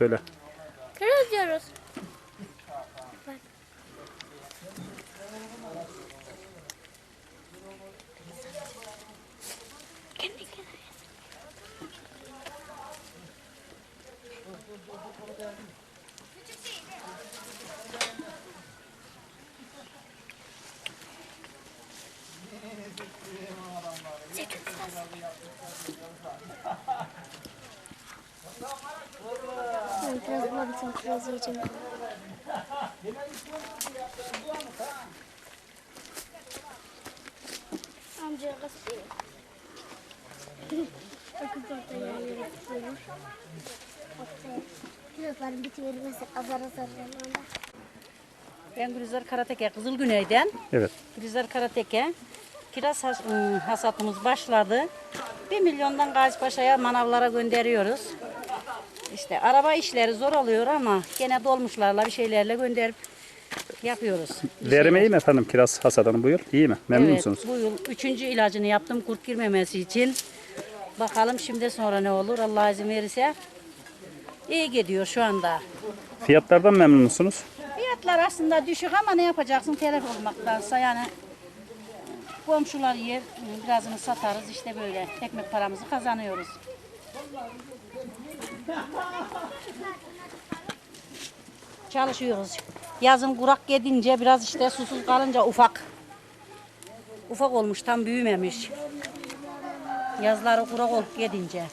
böyle? Kiraz diyoruz. Kendi kiraz bulabilsem kiraz yiyeceğim. Amca kasıyor. Bakın orada yayıyor. Kirazların bitiverilmesi azar azar zamanında. Ben Gülizar Karateke, Kızıl Güney'den. Evet. Gülizar Karateke. Kiraz has- ım, hasatımız başladı. Bir milyondan Gazipaşa'ya manavlara gönderiyoruz. İşte araba işleri zor oluyor ama gene dolmuşlarla bir şeylerle gönderip yapıyoruz. Verimi iyi mi efendim kiraz hasadının bu yıl? İyi mi? Memnun evet, musunuz? bu yıl üçüncü ilacını yaptım kurt girmemesi için. Bakalım şimdi sonra ne olur Allah izin verirse. İyi gidiyor şu anda. Fiyatlardan memnun musunuz? Fiyatlar aslında düşük ama ne yapacaksın telef olmaktansa yani komşular yer birazını satarız işte böyle ekmek paramızı kazanıyoruz. Çalışıyoruz. Yazın kurak gidince biraz işte susuz kalınca ufak. Ufak olmuş tam büyümemiş. Yazları kurak olup gidince.